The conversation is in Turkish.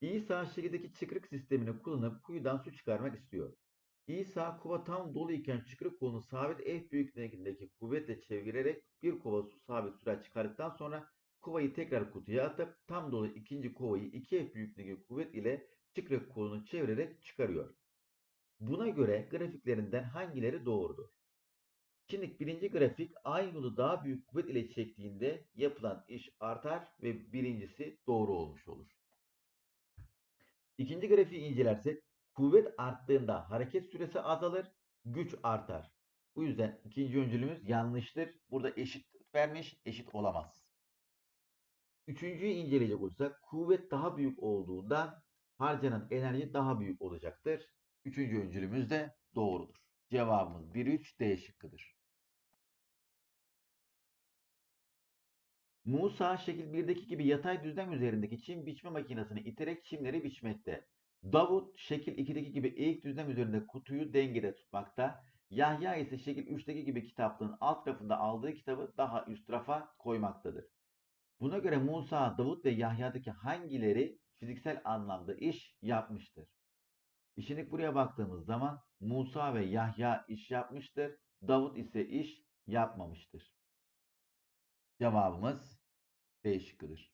İsa şekildeki çıkrık sistemini kullanıp kuyudan su çıkarmak istiyor. İsa kuva tam doluyken çıkrık kolunu sabit F büyüklüğündeki kuvvetle çevirerek bir kova su sabit sürat çıkardıktan sonra kovayı tekrar kutuya atıp tam dolu ikinci kovayı 2F büyüklüğündeki kuvvet ile çıkrık kolunu çevirerek çıkarıyor. Buna göre grafiklerinden hangileri doğrudur? Şimdi birinci grafik aynı yolu daha büyük kuvvet ile çektiğinde yapılan iş artar ve birincisi doğru olmuş. İkinci grafiği incelersek kuvvet arttığında hareket süresi azalır, güç artar. Bu yüzden ikinci öncülümüz yanlıştır. Burada eşit vermiş, eşit olamaz. Üçüncüyü inceleyecek olursak kuvvet daha büyük olduğundan harcanan enerji daha büyük olacaktır. Üçüncü öncülümüz de doğrudur. Cevabımız 1-3 D şıkkıdır. Musa şekil 1'deki gibi yatay düzlem üzerindeki çim biçme makinesini iterek çimleri biçmekte. Davut şekil 2'deki gibi eğik düzlem üzerinde kutuyu dengede tutmakta. Yahya ise şekil 3'teki gibi kitaplığın alt rafında aldığı kitabı daha üst rafa koymaktadır. Buna göre Musa, Davut ve Yahya'daki hangileri fiziksel anlamda iş yapmıştır? Şimdi buraya baktığımız zaman Musa ve Yahya iş yapmıştır. Davut ise iş yapmamıştır. Cevabımız D şıkkıdır.